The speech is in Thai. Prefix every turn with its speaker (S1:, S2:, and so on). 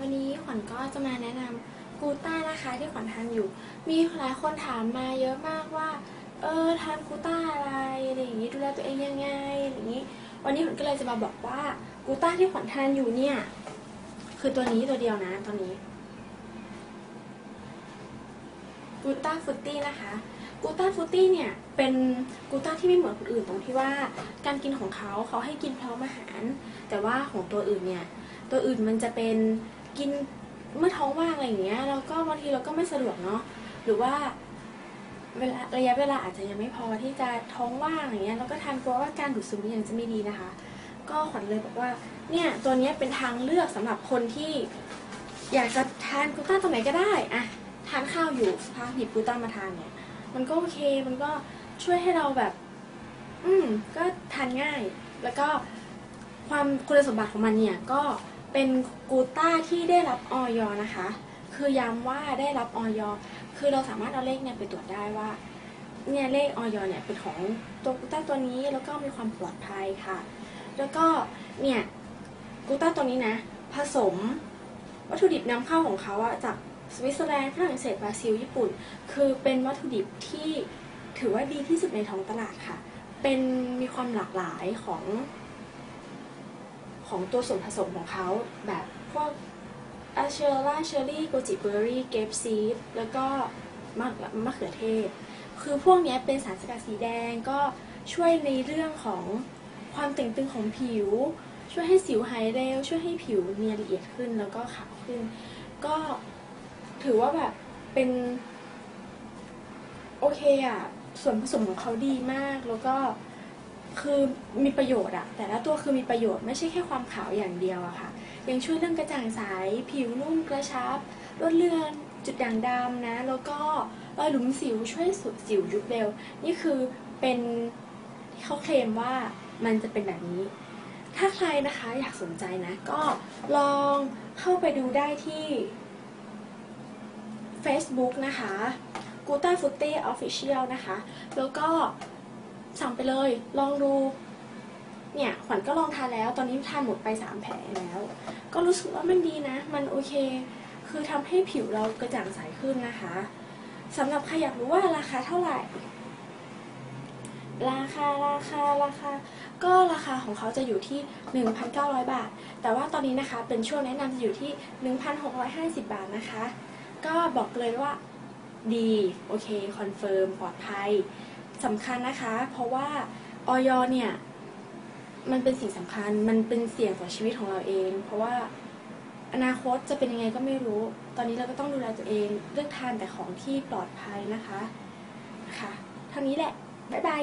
S1: วันนี้ขวัญก็จะมาแนะนำกูต้านะคะที่ขวัญทานอยู่ มีหลายคนถามมาเยอะมากว่า เออทานกูต้าอะไรอะไรอย่างนี้ดูแลตัวเองยังไงอะไรอย่างนี้ วันนี้ขวัญก็เลยจะมาบอกว่ากูต้าที่ขวัญทานอยู่เนี่ย คือตัวนี้ตัวเดียวนะตอนนี้กูต้าฟุตตี้นะคะกูต้าฟุตตี้เนี่ยเป็นกูต้าที่ไม่เหมือนคนอื่นตรงที่ว่าการกินของเขาเขาให้กินพร้อมอาหาร แต่ว่าของตัวอื่นเนี่ยตัวอื่นมันจะเป็น กินเมื่อท้องว่างอะไรอย่างเงี้ยแล้วก็บางทีเราก็ไม่สะดวกเนาะหรือว่าเวลาระยะเวลาอาจจะยังไม่พอที่จะท้องว่างอย่างเงี้ยแล้วก็ทานกลัวว่าการดูดซึมยังจะไม่ดีนะคะ ก็ขวัญเลยบอกว่าเนี่ยตัวนี้เป็นทางเลือกสำหรับคนที่อยากจะทานกูต้าตรงไหนก็ได้อะทานข้าวอยู่สักพักหยิบกูต้ามาทานเนี่ย มันก็โอเคมันก็ช่วยให้เราแบบ อืมก็ทานง่าย แล้วก็ความคุณสมบัติของมันเนี่ยก็ เป็นกูต้าที่ได้รับออยนะคะ คือย้ำว่าได้รับออยคือเราสามารถเอาเลขเนี่ยไปตรวจได้ว่าเนี่ยเลขออยเนี่ยเป็นของตัวกูต้าตัวนี้แล้วก็มีความปลอดภัยค่ะ แล้วก็เนี่ยกูต้าตัวนี้นะ ผสมวัตถุดิบนำเข้าของเขาอะจากสวิตเซอร์แลนด์ฝรั่งเศสบราซิล ญี่ปุ่น คือเป็นวัตถุดิบที่ถือว่าดีที่สุดในท้องตลาดค่ะ เป็นมีความหลากหลายของ ของตัวส่วนผสมของเขาแบบพวกอาเชอร่าเชอร์รี่โกจิเบอร์รี่เกปซีดแล้วก็มะมะเขือเทศ คือพวกนี้เป็นสารสกัดสีแดงก็ช่วยในเรื่องของความเต่งตึงของผิว ช่วยให้สิวหายเร็ว ช่วยให้ผิวเนียนละเอียดขึ้นแล้วก็ขาวขึ้น ก็ถือว่าแบบเป็น โอเคอะส่วนผสมของเขาดีมากแล้วก็ คือมีประโยชน์อะแต่ละตัวคือมีประโยชน์ไม่ใช่แค่ความขาวอย่างเดียวอะค่ะ ยังช่วยเรื่องกระจ่างใสผิวนุ่มกระชับลดเลือนจุดด่างดำนะ แล้วก็รอยหลุมสิวช่วยสุดสิวยุบเร็ว นี่คือเป็นที่เขาเคลมว่ามันจะเป็นแบบนี้ ถ้าใครนะคะอยากสนใจนะ ก็ลองเข้าไปดูได้ที่ Facebook นะคะ g u t a f u t e Official นะคะ แล้วก็ สั่งไปเลย ลองดู เนี่ยขวัญก็ลองทานแล้ว ตอนนี้ทานหมดไป3แผงแล้ว ก็รู้สึกว่ามันดีนะ มันโอเค คือทำให้ผิวเรากระจ่างใสขึ้นนะคะสำหรับใครอยากรู้ว่าราคาเท่าไหร่ ราคาราคาราคา ก็ราคาของเขาจะอยู่ที่ 1,900 บาท แต่ว่าตอนนี้นะคะ เป็นช่วงแนะนำจะอยู่ที่ 1,650 บาทนะคะ ก็บอกเลยว่าดี โอเค คอนเฟิร์ม ปลอดภัย สำคัญนะคะ เพราะว่าออยเนี่ยมันเป็นสิ่งสำคัญ มันเป็นเสี่ยงต่อชีวิตของเราเอง เพราะว่าอนาคตจะเป็นยังไงก็ไม่รู้ ตอนนี้เราก็ต้องดูแลตัวเอง เลือกทานแต่ของที่ปลอดภัยนะคะ นะคะ เท่านี้แหละ บ๊ายบาย